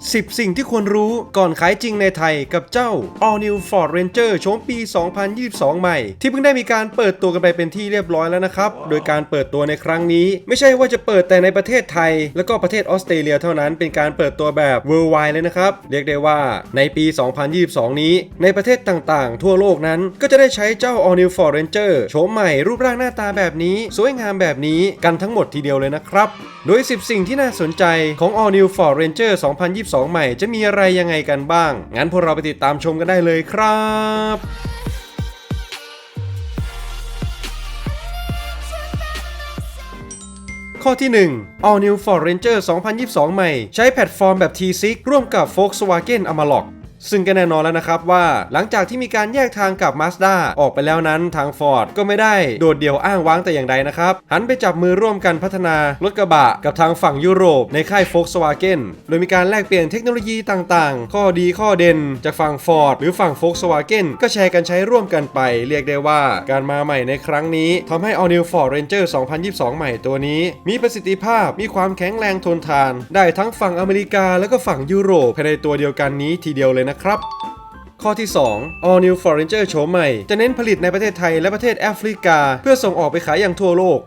10 สิ่งที่ควรรู้ก่อนขายจริงในไทยกับเจ้า All New Ford Ranger โฉมปี 2022 ใหม่ ที่เพิ่งได้มีการเปิดตัวกันไปเป็นที่เรียบร้อยแล้วนะครับ โดยการเปิดตัวในครั้งนี้ ไม่ใช่ว่าจะเปิดแต่ในประเทศไทย แล้วก็ประเทศออสเตรเลียเท่านั้นเป็นการเปิดตัวแบบ worldwide เลยนะครับ เรียกได้ว่าในปี 2022 นี้ ในประเทศต่างๆ ทั่วโลกนั้น ก็จะได้ใช้เจ้า All New Ford Ranger โฉมใหม่รูปร่างหน้าตาแบบนี้ สวยงามแบบนี้กันทั้งหมดทีเดียวเลยนะครับ โดย 10 สิ่งที่น่าสนใจของ All New Ford Ranger 2022 2 ใหม่จะมีอะไรยังไงกันบ้าง งั้นพวกเราไปติดตามชมกันได้เลยครับข้อที่ 1 All New Ford Ranger 2022 ใหม่ ใช้แพลตฟอร์มแบบ T6 ร่วมกับ Volkswagen Amarok ซึ่งก็แน่นอนแล้วนะครับว่าหลังจากที่มีการแยกทางกับ Mazda ออกไปแล้วนั้นทาง Ford ก็ไม่ได้โดดเดี่ยวอ้างว้างแต่อย่างใดนะครับ หันไปจับมือร่วมกันพัฒนารถกระบะกับทางฝั่งยุโรปในค่าย Volkswagen โดยมีการแลกเปลี่ยนเทคโนโลยีต่างๆ ข้อดีข้อเด่นจากฝั่ง Ford หรือฝั่ง Volkswagen ก็แชร์กันใช้ร่วมกันไป เรียกได้ว่าการมาใหม่ในครั้งนี้ทำให้ All New Ford Ranger 2022 ใหม่ตัวนี้ มีประสิทธิภาพมีความแข็งแรงทนทาน ได้ทั้งฝั่งอเมริกาและก็ฝั่งยุโรปภายในตัวเดียวกันนี้ทีเดียวเลยนะครับ ข้อที่ 2 All New Ford Ranger โฉมใหม่ จะเน้นผลิตในประเทศไทยและประเทศแอฟริกา เพื่อส่งออกไปขายอย่างทั่วโลก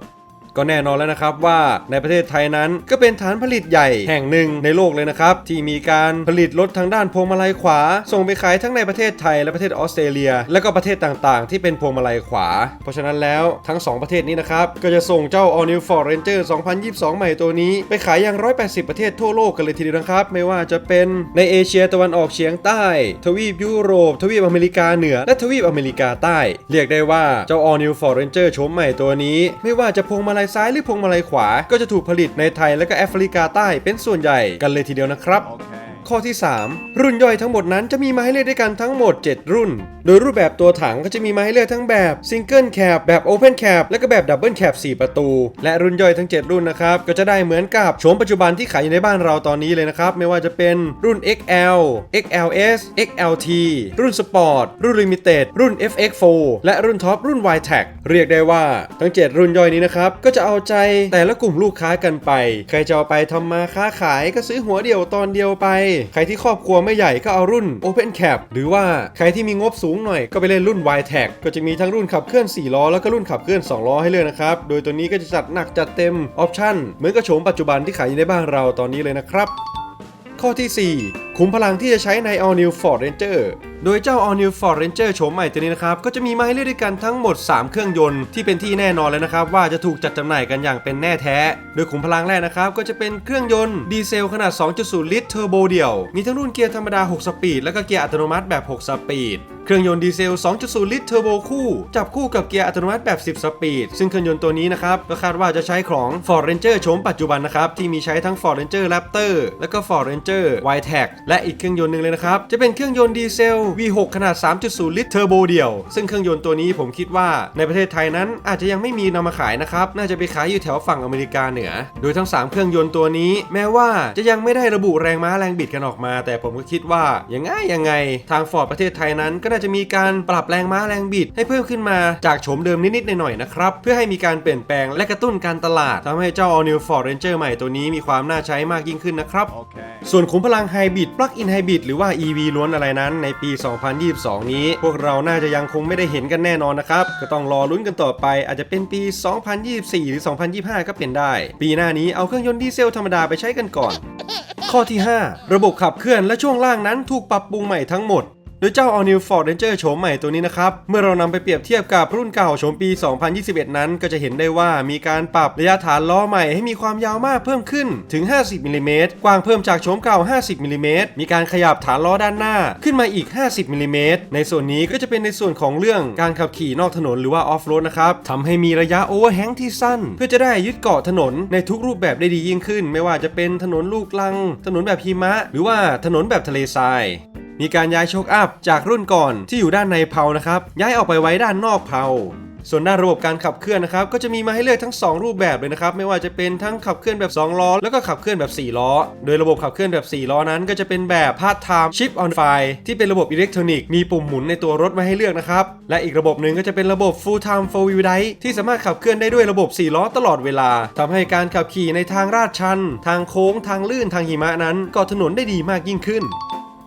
ก็แน่นอนแล้วนะครับว่าในประเทศไทยนั้นก็เป็นฐานผลิตใหญ่แห่งหนึ่งในโลกเลยนะครับ ที่มีการผลิตรถทางด้านพวงมาลัยขวา ส่งไปขายทั้งในประเทศไทยและประเทศออสเตรเลีย และก็ประเทศต่างๆ ที่เป็นพวงมาลัยขวา เพราะฉะนั้นแล้วทั้ง 2 ประเทศนี้นะครับ ก็จะส่งเจ้า All New Ford Ranger 2022 ใหม่ตัวนี้ ไปขายยัง 180 ประเทศทั่วโลกกันเลยทีเดียวนะครับ ไม่ว่าจะเป็นในเอเชียตะวันออกเฉียงใต้ ทวีปยุโรป ทวีปอเมริกาเหนือ และทวีปอเมริกาใต้ เรียกได้ว่าเจ้า All New Ford Ranger โฉมใหม่ตัวนี้ ไม่ว่าจะพวงมาลัยซ้ายหรือพวงมาลัยขวา ก็จะถูกผลิตในไทยและก็แอฟริกาใต้เป็นส่วนใหญ่กันเลยทีเดียวนะครับ ข้อที่ 3 รุ่นย่อยทั้งหมดนั้นจะมีมาให้เลือกด้วยกันทั้งหมด 7 รุ่น โดยรูปแบบตัวถังก็จะมีมาให้เลือกทั้งแบบซิงเกิลแคปแบบโอเพนแคปและก็แบบดับเบิลแคป4ประตู และรุ่นย่อยทั้ง 7 รุ่นนะครับก็จะได้เหมือนกับโฉมปัจจุบันที่ขายอยู่ในบ้านเราตอนนี้เลยนะครับไม่ว่าจะเป็นรุ่น XL XLS XLT รุ่นสปอร์ตรุ่น Limited รุ่น FX4 และรุ่นท็อปรุ่น YTAC เรียกได้ว่าทั้ง 7 รุ่นย่อยนี้นะครับก็จะเอาใจแต่ละกลุ่มลูกค้ากันไป ใครจะเอาไปทำมาค้าขายก็ซื้อหัวเดียวตอนเดียวไปใครที่ครอบครัวไม่ใหญ่ก็เอารุ่น Open Cap หรือว่าใครที่มีงบสูงหน่อยก็ไปเล่นรุ่น Y t a g ก็จะมีทั้งรุ่นขับเคลื่อน 4 ล้อ แล้วก็รุ่นขับเคลื่อน 2 ล้อให้เลือกนะครับ โดยตัวนี้ก็จะจัดหนักจัดเต็มออปชั่นเหมือนกับโฉมปัจจุบันที่ขายอยู่ในบ้านเราตอนนี้เลยนะครับ ข้อที่ 4 ขุมพลังที่จะใช้ใน All New Ford Ranger โดยเจ้า All New Ford Ranger โฉมใหม่ตัวนี้นะครับ ก็จะมีมาให้เลือกด้วยกันทั้งหมด 3 เครื่องยนต์ที่เป็นที่แน่นอนแล้วนะครับ ว่าจะถูกจัดจำหน่ายกันอย่างเป็นแน่แท้ โดยขุมพลังแรกนะครับ ก็จะเป็นเครื่องยนต์ดีเซลขนาด 2.0 ลิตรเทอร์โบเดี่ยว มีทั้งรุ่นเกียร์ธรรมดา 6 สปีด และก็เกียร์อัตโนมัติแบบ 6 สปีด เครื่องยนต์ดีเซล 2.0 ลิตรเทอร์โบคู่ จับคู่กับเกียร์อัตโนมัติแบบ 10 สปีด ซึ่งเครื่องยนต์ตัวนี้นะครับ ก็คาดว่าจะใช้ของ Ford Ranger โฉมปัจจุบันนะครับ ที่มีใช้ทั้ง Ford Ranger Raptor และก็ Ford Ranger YTAC และอีกเครื่องยนต์หนึ่งเลยนะครับ จะเป็นเครื่องยนต์ดีเซล V6 ขนาด 3.0 ลิตรเทอร์โบเดี่ยว ซึ่งเครื่องยนต์ตัวนี้ผมคิดว่าในประเทศไทยนั้นอาจจะยังไม่มีนำมาขายนะครับ น่าจะไปขายอยู่แถวฝั่งอเมริกาเหนือ โดยทั้ง 3 เครื่องยนต์ตัวนี้ แม้ว่าจะยังไม่ได้ระบุแรงม้าแรงบิดกันออกมา แต่ผมก็คิดว่ายังไงยังไงทางฟอร์ดประเทศไทยนั้นก็น่าจะมีการปรับแรงม้าแรงบิด ให้เพิ่มขึ้นมาจากโฉมเดิมนิดๆหน่อยๆนะครับ เพื่อให้มีการเปลี่ยนแปลงและกระตุ้นการตลาดทำให้เจ้า All New Ford Ranger ใหม่ตัวนี้มีความน่าใช้มากยิ่งขึ้นนะครับส่วนขุมพลังไฮบริด Plug-in Hybrid หรือว่า EV ล้วนอะไรนั้นในปี 2022 นี้ พวกเราน่าจะยังคงไม่ได้เห็นกันแน่นอนนะครับก็ต้องรอลุ้นกันต่อไป อาจจะเป็นปี 2024 หรือ 2025 ก็เป็นได้ ปีหน้านี้เอาเครื่องยนต์ดีเซลธรรมดาไปใช้กันก่อน ข้อที่ 5 ระบบขับเคลื่อนและช่วงล่างนั้นถูกปรับปรุงใหม่ทั้งหมด โดยเจ้า All New Ford Ranger โฉมใหม่ตัวนี้นะครับ เมื่อเรานำไปเปรียบเทียบกับรุ่นเก่าโฉมปี 2021 นั้น ก็จะเห็นได้ว่ามีการปรับระยะฐานล้อใหม่ให้มีความยาวมากเพิ่มขึ้นถึง 50มิลลิเมตรกว้างเพิ่มจากโฉมเก่า 50มิลลิเมตรมีการขยับฐานล้อด้านหน้าขึ้นมาอีก 50มิลลิเมตรในส่วนนี้ก็จะเป็นในส่วนของเรื่องการขับขี่นอกถนนหรือว่าออฟโรดนะครับทำให้มีระยะโอเวอร์แฮงที่สั้น เพื่อจะได้ยึดเกาะถนนในทุกรูปแบบได้ดียิ่งขึ้น ไม่ว่าจะเป็นถนนลูกลัง ถนนแบบหิมะ หรือว่าถนนแบบทะเลทราย มีการย้ายโชคอัพจากรุ่นก่อนที่อยู่ด้านในเพานะครับ ย้ายออกไปไว้ด้านนอกเพาส่วนด้านระบบการขับเคลื่อนนะครับก็จะมีมาให้เลือกทั้ง 2 รูปแบบเลยนะครับไม่ว่าจะเป็นทั้งขับเคลื่อนแบบ 2 ล้อ แล้วก็ขับเคลื่อนแบบ 4 ล้อ โดยระบบขับเคลื่อนแบบ 4 ล้อนั้นก็จะเป็นแบบ Part Time Chip on File ที่เป็นระบบอิเล็กทรอนิกส์มีปุ่มหมุนในตัวรถมาให้เลือกนะครับ และอีกระบบหนึ่งก็จะเป็นระบบ Full Time Four Wheel Drive ที่สามารถขับเคลื่อนได้ด้วยระบบ 4 ล้อตลอดเวลาทำให้การขับขี่ในทางลาดชัน ทางโค้งทางลื่นทางหิมะนั้นกาะถนนได้ดีมากยิ่งขึ้น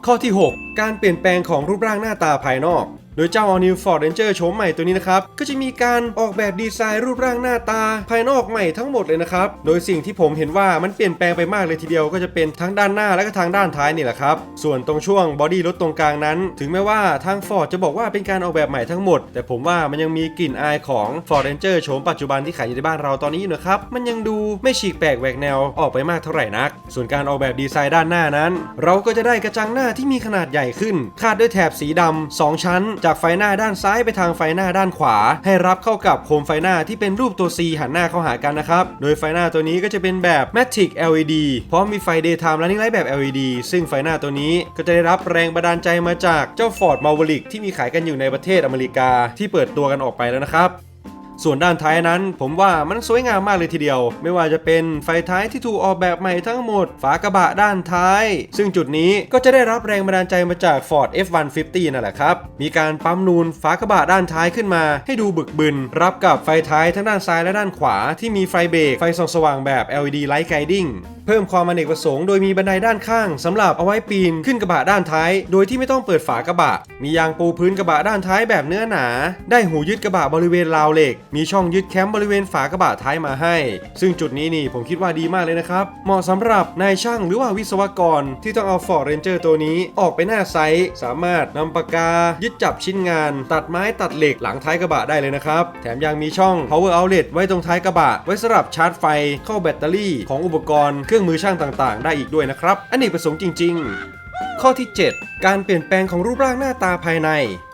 ข้อที่ 6 การเปลี่ยนแปลงของรูปร่างหน้าตาภายนอก โดยเจ้า All New Ford Ranger โฉมใหม่ตัวนี้นะครับ ก็จะมีการออกแบบดีไซน์รูปร่างหน้าตา ภายนอกใหม่ทั้งหมดเลยนะครับ โดยสิ่งที่ผมเห็นว่ามันเปลี่ยนแปลงไปมากเลยทีเดียวก็จะเป็นทั้งด้านหน้าและก็ทางด้านท้ายนี่แหละครับ ส่วนตรงช่วงบอดี้รถตรงกลางนั้น ถึงแม้ว่าทาง Ford จะบอกว่าเป็นการออกแบบใหม่ทั้งหมด แต่ผมว่ามันยังมีกลิ่นอายของ Ford Ranger โฉมปัจจุบันที่ขายอยู่ในบ้านเราตอนนี้อยู่นะครับมันยังดูไม่ฉีกแปลกแหวกแนวออกไปมากเท่าไหร่นัก ส่วนการออกแบบดีไซน์ด้านหน้านั้น เราก็จะได้กระจังหน้าที่มีขนาดใหญ่ขึ้นคาดด้วยแถบสีดำสองชั้นจากไฟหน้าด้านซ้ายไปทางไฟหน้าด้านขวา ให้รับเข้ากับโคมไฟหน้าที่เป็นรูปตัว C หันหน้าเข้าหากันนะครับ โดยไฟหน้าตัวนี้ก็จะเป็นแบบ Matic LED พร้อมมีไฟ Daytime Running Light แบบ LED ซึ่งไฟหน้าตัวนี้ก็จะได้รับแรงบันดาลใจมาจากเจ้า Ford Maverick ที่มีขายกันอยู่ในประเทศอเมริกาที่เปิดตัวกันออกไปแล้วนะครับ ส่วนด้านท้ายนั้นผมว่ามันสวยงามมากเลยทีเดียว ไม่ว่าจะเป็นไฟท้ายที่ถูกออกแบบใหม่ทั้งหมด ฝากระบะด้านท้าย ซึ่งจุดนี้ก็จะได้รับแรงบันดาลใจมาจาก Ford F150 นั่นแหละครับ มีการปั๊มนูนฝากระบะด้านท้ายขึ้นมา ให้ดูบึกบึน รับกับไฟท้ายทั้งด้านซ้ายและด้านขวาที่มีไฟเบรกไฟส่องสว่างแบบ LED Light Guiding เพิ่มความอเนกประสงค์โดยมีบันไดด้านข้างสำหรับเอาไว้ปีนขึ้นกระบะด้านท้าย โดยที่ไม่ต้องเปิดฝากระบะ มียางปูพื้นกระบะด้านท้ายแบบเนื้อหนา ได้หูยึดกระบะบริเวณราวเหล็ก มีช่องยึดแคมป์บริเวณฝากระบะท้ายมาให้ ซึ่งจุดนี้นี่ผมคิดว่าดีมากเลยนะครับ เหมาะสำหรับนายช่างหรือว่าวิศวกรที่ต้องเอา Ford Ranger ตัวนี้ออกไปหน้าไซต์สามารถนำปากกา ยึดจับชิ้นงาน ตัดไม้ตัดเหล็กหลังท้ายกระบะได้เลยนะครับ แถมยังมีช่อง power outlet ไว้ตรงท้ายกระบะ ไว้สำหรับชาร์จไฟเข้าแบตเตอรี่ของอุปกรณ์เครื่องมือช่างต่างๆ ได้อีกด้วยนะครับอันนี้ประสงค์จริง ๆ ข้อที่ 7 การเปลี่ยนแปลงของรูปร่างหน้าตาภายใน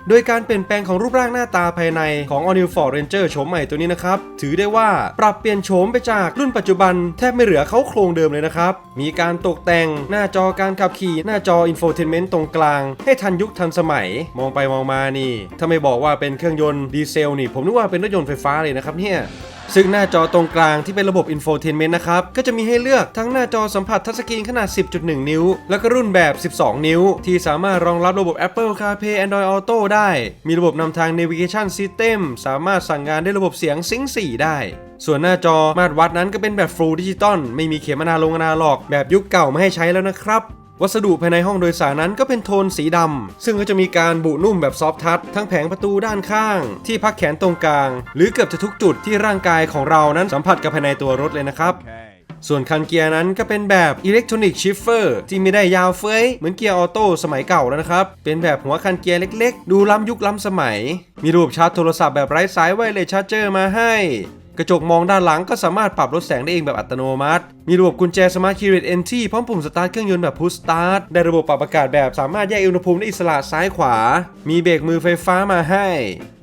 โดยการเปลี่ยนแปลงของรูปร่างหน้าตาภายในของ All New Ford Ranger โฉมใหม่ตัวนี้นะครับ ถือได้ว่าปรับเปลี่ยนโฉมไปจากรุ่นปัจจุบันแทบไม่เหลือเขาโครงเดิมเลยนะครับ มีการตกแต่งหน้าจอการขับขี่ หน้าจอ Infotainment ตรงกลาง ให้ทันยุคทันสมัย มองไปมองมานี่ ถ้าไม่บอกว่าเป็นเครื่องยนต์ดีเซลนี่ ผมนึกว่าเป็นรถยนต์ไฟฟ้าเลยนะครับเนี่ย ซึ่งหน้าจอตรงกลางที่เป็นระบบ Infotainment นะครับ ก็จะมีให้เลือกทั้งหน้าจอสัมผัสทัชสกรีนขนาด 10.1 นิ้ว แล้วก็รุ่นแบบ 12 นิ้ว ที่สามารถรองรับระบบ Apple CarPlay Android Auto ได้ มีระบบนำทาง Navigation System สามารถสั่งงานด้วยระบบเสียง Sync 4 ได้ส่วนหน้าจอมาตรวัดนั้นก็เป็นแบบ Full Digital ไม่มีเข็มอนาลงอนาล็อกแบบยุคเก่าไมาให้ใช้แล้วนะครับ วัสดุภายในห้องโดยสารนั้นก็เป็นโทนสีดำซึ่งก็จะมีการบุนุ่มแบบซอฟทัชทั้งแผงประตูด้านข้าง ที่พักแขนตรงกลาง หรือเกือบจะทุกจุดที่ร่างกายของเรานั้นสัมผัสกับภายในตัวรถเลยนะครับส่วนคันเกียร์นั้นก็เป็นแบบอิเล็กทรอนิกส์ชิฟเฟอร์ที่ไม่ได้ยาวเฟ้ย เหมือนเกียร์ออโต้สมัยเก่าแล้วนะครับ เป็นแบบหัวคันเกียร์เล็กๆ ดูล้ำยุคล้ำสมัย มีระบบชาร์จโทรศัพท์แบบไร้สายไวเลสชาร์จเจอร์มาให้ กระจกมองด้านหลังก็สามารถปรับลดแสงได้เองแบบอัตโนมัติ มีระบบกุญแจสมาร์ทคีย์เรดเอนทีพร้อมปุ่มสตาร์ทเครื่องยนต์แบบพุชสตาร์ทได้ระบบปรับอากาศแบบสามารถแยกอุณหภูมิได้อิสระซ้ายขวา มีเบรกมือไฟฟ้ามาให้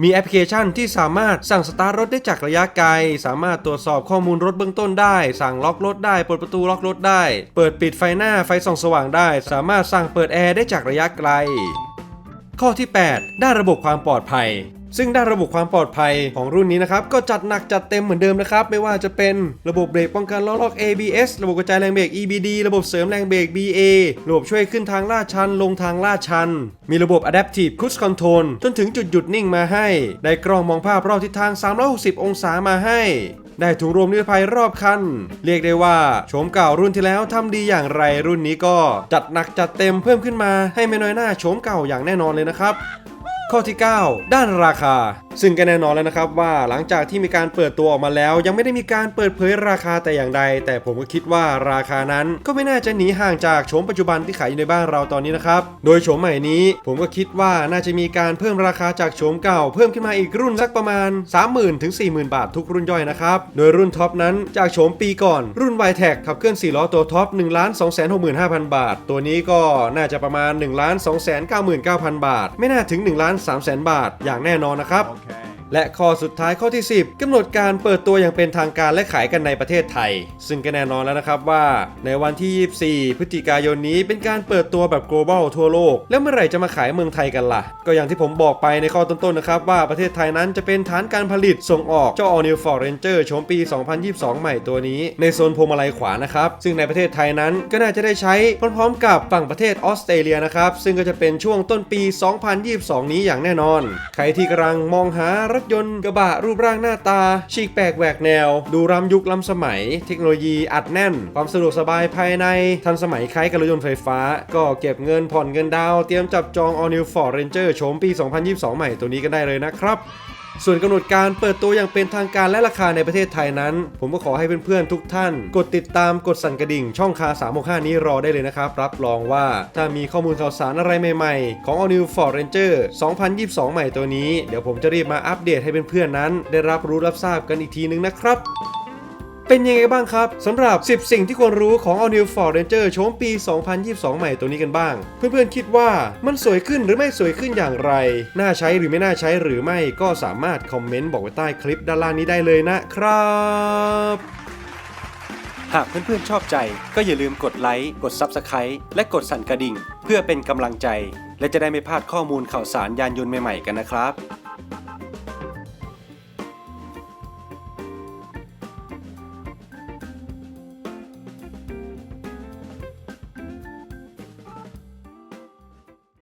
มีแอปพลิเคชันที่สามารถสั่งสตาร์ทรถได้จากระยะไกล สามารถตรวจสอบข้อมูลรถเบื้องต้นได้ สั่งล็อกรถได้เปิดประตูล็อกรถได้ เปิดปิดไฟหน้าไฟส่องสว่างได้ สามารถสั่งเปิดแอร์ได้จากระยะไกล ข้อที่8ด้านระบบความปลอดภัย ซึ่งด้านระบบความปลอดภัยของรุ่นนี้นะครับ ก็จัดหนักจัดเต็มเหมือนเดิมนะครับ ไม่ว่าจะเป็นระบบเบรกป้องกันล้อล็อก ABS ระบบกระจายแรงเบรก EBD ระบบเสริมแรงเบรก BA ระบบช่วยขึ้นทางลาดชัน ลงทางลาดชัน มีระบบ Adaptive Cruise Control จนถึงจุดหยุดนิ่งมาให้ ได้กล้องมองภาพรอบทิศทาง 360 องศามาให้ ได้ถุงรวมนิรภัยรอบคัน เรียกได้ว่าโฉมเก่ารุ่นที่แล้วทำดีอย่างไรรุ่นนี้ก็จัดหนักจัดเต็มเพิ่มขึ้นมาให้ไม่น้อยหน้าโฉมเก่าอย่างแน่นอนเลยนะครับ ข้อที่ 9 ด้านราคา ซึ่งก็แน่นอนแล้วนะครับว่าหลังจากที่มีการเปิดตัวออกมาแล้ว ยังไม่ได้มีการเปิดเผยราคาแต่อย่างใด แต่ผมก็คิดว่าราคานั้นก็ไม่น่าจะหนีห่างจากโฉมปัจจุบันที่ขายอยู่ในบ้านเราตอนนี้นะครับ โดยโฉมใหม่นี้ผมก็คิดว่าน่าจะมีการเพิ่มราคาจากโฉมเก่า เพิ่มขึ้นมาอีกรุ่นสักประมาณ 30,000ถึง40,000 บาททุกรุ่นย่อยนะครับ โดยรุ่นท็อปนั้นจากโฉมปีก่อนรุ่น y t e c ขับเคลื่อน4ล้อตัวท็อป1 2 6 5 0 0 0 บาท ตัวนี้ก็น่าจะประมาณ1 2 9 9 0 0 0 บาท ไม่น่าถึง1 3 0 0 0 0 บาท อย่างแน่นอนนะครับ และข้อสุดท้ายข้อที่ 10กำหนดการเปิดตัวอย่างเป็นทางการและขายกันในประเทศไทย ซึ่งก็แน่นอนแล้วนะครับว่า ในวันที่ 24 พฤศจิกายนนี้เป็นการเปิดตัวแบบ global ทั่วโลก แล้วเมื่อไหร่จะมาขายเมืองไทยกันล่ะ ก็อย่างที่ผมบอกไปในข้อต้นๆนะครับว่าประเทศไทยนั้นจะเป็นฐานการผลิตส่งออกเจ้า All New Ford Ranger โฉมปี 2022 ใหม่ตัวนี้ ในโซนพวงมาลัยขวานะครับซึ่งในประเทศไทยนั้นก็น่าจะได้ใช้พร้อมๆ กับฝั่งประเทศออสเตรเลียนะครับซึ่งก็จะเป็นช่วงต้นปี 2022 นี้อย่างแน่นอนใครที่กำลังมองหารถยนต์กระบะรูปร่างหน้าตา ฉีกแปลกแหวกแนว ดูรำยุคล้ำสมัย เทคโนโลยีอัดแน่น ความสะดวกสบายภายใน ทันสมัยคล้ายกับรถยนต์ไฟฟ้า ก็เก็บเงินผ่อนเงินดาว เตรียมจับจอง All New Ford Ranger โฉมปี 2022 ใหม่ตัวนี้กันได้เลยนะครับ ส่วนกำหนดการเปิดตัวอย่างเป็นทางการและราคาในประเทศไทยนั้น ผมก็ขอให้เพื่อนๆทุกท่าน กดติดตามกดสั่นกระดิ่ง ช่องคา365 นี้รอได้เลยนะครับรับรองว่าถ้ามีข้อมูลข่าวสารอะไรใหม่ๆ ของ All New Ford Ranger 2022 ใหม่ตัวนี้ เดี๋ยวผมจะรีบมาอัปเดตให้เพื่อนๆนั้น ได้รับรู้รับทราบกันอีกทีนึงนะครับ เป็นยังไงบ้างครับสำหรับ 10 สิ่งที่ควรรู้ของ All New Ford Ranger โฉมปี 2022 ใหม่ตัวนี้กันบ้าง เพื่อนๆคิดว่ามันสวยขึ้นหรือไม่สวยขึ้นอย่างไร น่าใช้หรือไม่น่าใช้หรือไม่ก็สามารถคอมเมนต์บอกไว้ใต้คลิปด้านล่างนี้ได้เลยนะครับ หากเพื่อนๆชอบใจก็อย่าลืมกดไลค์กด Subscribe และกดสั่นกระดิ่ง เพื่อเป็นกำลังใจ และจะได้ไม่พลาดข้อมูลข่าวสารยานยนต์ใหม่ๆกันนะครับ